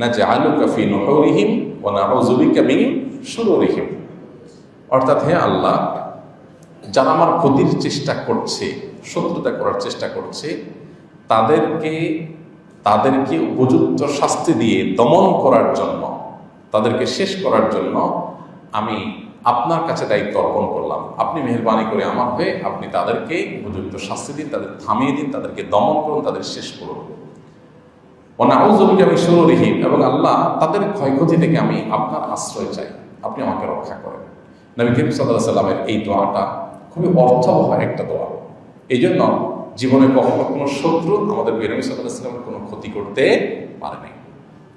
নাজআলুকা ফি নুহুরিহিম ওয়া নাউযুবিকা মিন শুরুরিহিম অর্থাৎ হে আল্লাহ, যারা আমার ক্ষতির চেষ্টা করছে, শত্রুতা করার চেষ্টা করছে, তাদেরকে তাদেরকে উপযুক্ত শাস্তি দিয়ে দমন করার জন্য, তাদেরকে শেষ করার জন্য আমি আপনার কাছে দায়িত্ব অর্পণ করলাম। আপনি মেহরবানি করে আমার হয়ে আপনি তাদেরকে উপযুক্ত শাস্তি দিন, তাদের থামিয়ে দিন, তাদেরকে দমন করুন, তাদের শেষ করুন। অনাউজবিকে আমি সুররিহীন এবং আল্লাহ তাদের ক্ষয়ক্ষতি থেকে আমি আপনার আশ্রয় চাই। আপনি আমাকে রক্ষা করেন। নবী করিম সাল্লাহ সাল্লামের এই দোয়াটা খুবই অর্থবহ একটা দোয়া। এই জন্য জীবনে কখনো কোনো শত্রু আমাদের বেরমি সাল্লাহ সাল্লামের কোনো ক্ষতি করতে পারে নাই।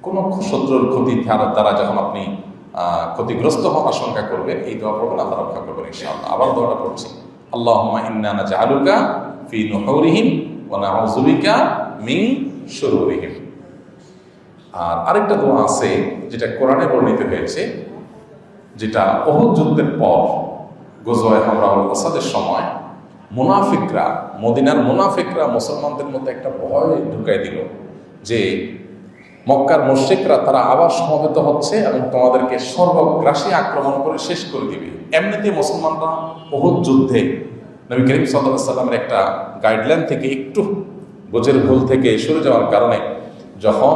কোনো শত্রুর ক্ষতি দ্বারা যখন আপনি ক্ষতিগ্রস্ত হওয়ার আশঙ্কা করবেন, এই দোয়া পড়বেন, আল্লাহ রক্ষা করবেন ইনশাআল্লাহ। আবার দোয়াটা পড়ছি। আল্লাহ ইন্না নাজআলুকা ফি নুহুরিহিম বিকা মিন শুরুরিহিম। আর আরেকটা দোয়া আছে যেটা কোরআনে বর্ণিত হয়েছে, যেটা অহুদ যুদ্ধের পর গোজওয়ায় হামরাউল আসাদের সময় মুনাফিকরা, মদিনার মুনাফিকরা মুসলমানদের মধ্যে একটা ভয় ঢুকাই দিল যে মক্কার মুশ্রিকরা তারা আবার সমবেত হচ্ছে এবং তোমাদেরকে সর্বগ্রাসী আক্রমণ করে শেষ করে দিবে। এমনিতে মুসলমানরা বহুত যুদ্ধে নবী করিম সাল্লাহ সাল্লামের একটা গাইডলাইন থেকে একটু বোঝের ভুল থেকে সরে যাওয়ার কারণে যখন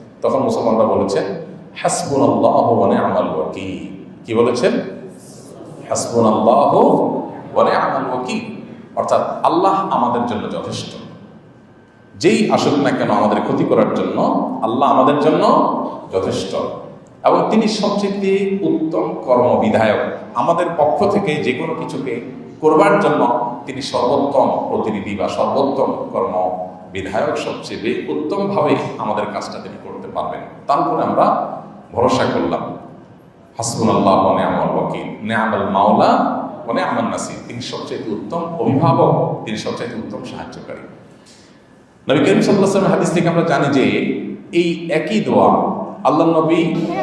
তখন মুসলমানরা বলেছেন হাসবুন আল্লাহ ওয়ানে আমাল ওয়াকিল। কি বলেছেন? হাসবুন আল্লাহ ওয়ানে আমাল ওয়াকিল। অর্থাৎ আল্লাহ আমাদের জন্য যথেষ্ট। যেই আসুক না কেন আমাদের ক্ষতি করার জন্য আল্লাহ আমাদের জন্য যথেষ্ট। এবং তিনি সবচেয়ে উত্তম কর্মবিধায়ক। আমাদের পক্ষ থেকে যে কোনো কিছুকে করবার জন্য তিনি সর্বোত্তম প্রতিনিধি বা সর্বোত্তম কর্ম বিধায়ক সবচেয়ে উত্তমভাবে আমাদের কাজটা তিনি পারবেন তার উপরে আমরা ভরসা করলাম। হাসবুন আল্লাহ নেয়ামল ওয়াকিল। নেয়ামল মাওলা ও নেয়ামল নাসির। তিনি সবচেয়ে উত্তম অভিভাবক, তিনি সবচেয়ে উত্তম সাহায্যকারী। নবী করিম সাল্লাহ হাদিস থেকে আমরা জানি যে, এই একই দোয়া আল্লাহ নবী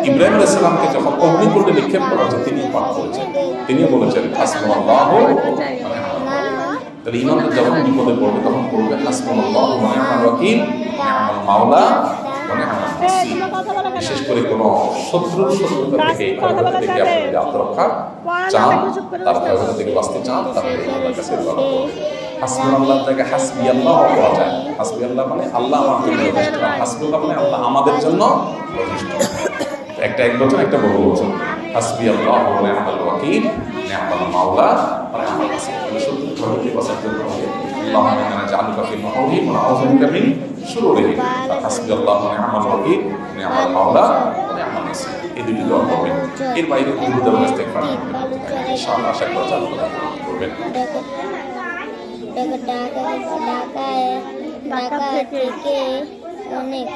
ইব্রাহিম আলাইসাল্লামকে যখন অগ্নিকুণ্ডে নিক্ষেপ করা হয়েছে তিনি পাঠ করেছেন। তিনি বলেছেন ওয়া নি'মাল তাহলে ইমানটা যখন বিপদে পড়বে, তখন ওয়াকিল নি'মাল মাওলা ওয়া নি'মাল বিশেষ করে কোনো শত্রুর শত্রুতা থেকে ক্ষয়ক্ষতি থেকে আপনি যদি আত্মরক্ষা চান তার থেকে বাঁচতে চান তাহলে আল্লাহর কাছে দোয়া করুন হাসবুল আল্লাহর জায়গায় হাসবি আল্লাহ বলা যায়। হাসবি আল্লাহ মানে আল্লাহ আমার জন্য যথেষ্ট। হাসবুল্লাহ মানে আল্লাহ আমাদের জন্য যথেষ্ট। একটা এক বছর একটা বহু বছর হাসবি আল্লাহ মানে আমাদের ওয়াকিল মাওলা মানে আমার কাছে বাঁচার জন্য এই দুটি দোয়া করবেন। এর বাইরে দুটো দেওয়ার ইস্তেগফার করবেন ইনশাআল্লাহ আশা করা যায় আল্লাহ করবেন ঢাকা থেকে অনেক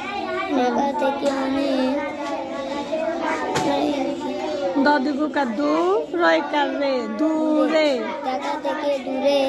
ঢাকা থেকে অনেক কাদু রয় কারে দূরে। ঢাকা থেকে দূরে।